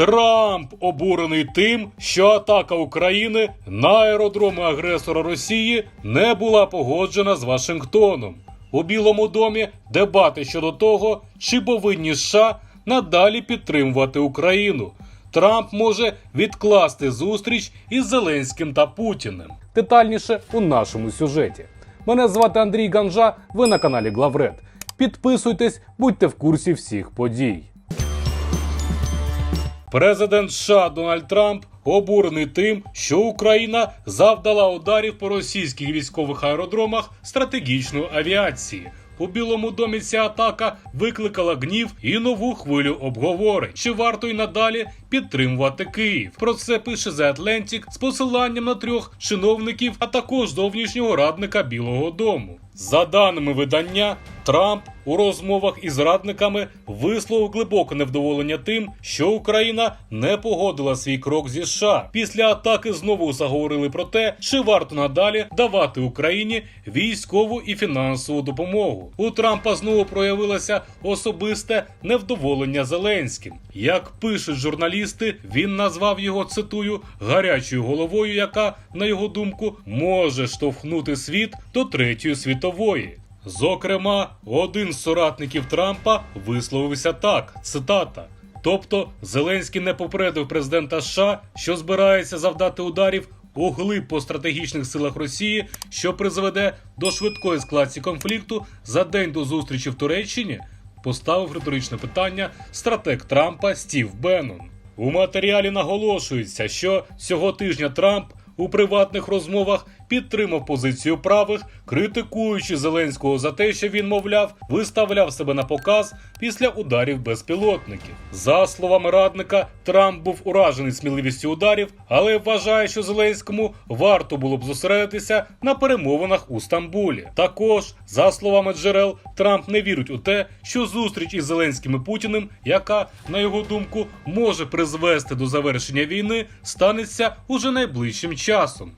Трамп обурений тим, що атака України на аеродроми агресора Росії не була погоджена з Вашингтоном. У Білому домі дебати щодо того, чи повинні США надалі підтримувати Україну. Трамп може відкласти зустріч із Зеленським та Путіним. Детальніше у нашому сюжеті. Мене звати Андрій Ганжа. Ви на каналі Главред. Підписуйтесь, будьте в курсі всіх подій. Президент США Дональд Трамп обурений тим, що Україна завдала ударів по російських військових аеродромах стратегічної авіації. У Білому домі ця атака викликала гнів і нову хвилю обговорень. Чи варто й надалі підтримувати Київ? Про це пише The Atlantic з посиланням на трьох чиновників, а також зовнішнього радника Білого Дому. За даними видання, Трамп у розмовах із радниками висловив глибоке невдоволення тим, що Україна не погодила свій крок зі США. Після атаки знову заговорили про те, чи варто надалі давати Україні військову і фінансову допомогу. У Трампа знову проявилося особисте невдоволення Зеленським. Як пишуть журналісти, він назвав його цитую гарячою головою, яка, на його думку, може штовхнути світ до третьої світової. Зокрема, один з соратників Трампа висловився так: цитата. Тобто Зеленський не попередив президента США, що збирається завдати ударів у глиб по стратегічних силах Росії, що призведе до швидкої ескалації конфлікту за день до зустрічі в Туреччині, поставив риторичне питання стратег Трампа Стів Беннон. У матеріалі наголошується, що цього тижня Трамп у приватних розмовах підтримав позицію правих, критикуючи Зеленського за те, що він, мовляв, виставляв себе на показ після ударів безпілотників. За словами радника, Трамп був уражений сміливістю ударів, але вважає, що Зеленському варто було б зосередитися на перемовинах у Стамбулі. Також, за словами джерел, Трамп не вірить у те, що зустріч із Зеленським і Путіним, яка, на його думку, може призвести до завершення війни, станеться уже найближчим часом.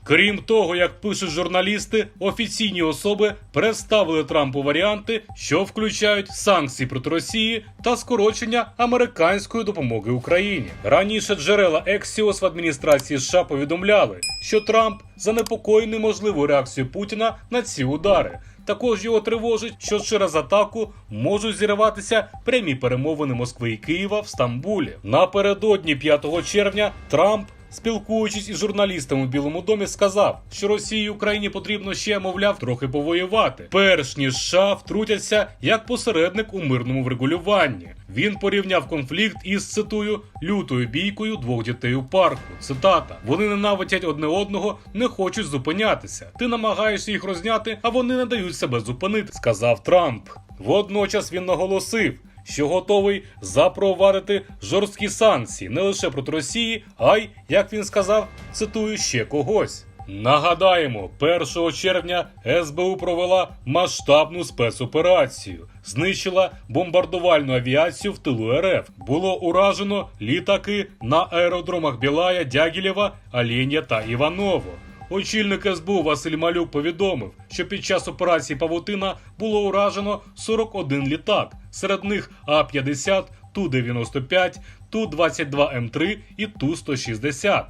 Крім того, як пишуть журналісти, офіційні особи представили Трампу варіанти, що включають санкції проти Росії та скорочення американської допомоги Україні. Раніше джерела Ексіос в адміністрації США повідомляли, що Трамп занепокоєний можливою реакцією Путіна на ці удари. Також його тривожить, що через атаку можуть зірватися прямі перемовини Москви і Києва в Стамбулі. Напередодні 5 червня Трамп. Спілкуючись із журналістами у Білому домі, сказав, що Росії Україні потрібно ще, мовляв, трохи повоювати, перш ніж США втрутяться як посередник у мирному врегулюванні. Він порівняв конфлікт із цитую лютою бійкою двох дітей у парку. Цитата: вони ненавидять одне одного, не хочуть зупинятися. Ти намагаєшся їх розняти, а вони не дають себе зупинити, сказав Трамп. Водночас він наголосив. Що готовий запровадити жорсткі санкції не лише проти Росії, а й, як він сказав, цитую ще когось. Нагадаємо, 1 червня СБУ провела масштабну спецоперацію, знищила бомбардувальну авіацію в тилу РФ. Було уражено літаки на аеродромах Білая, Дягілєва, Оленя та Іваново. Очільник СБУ Василь Малюк повідомив, що під час операції Павутина було уражено 41 літак, серед них А-50, Ту-95, Ту-22М3 і Ту-160.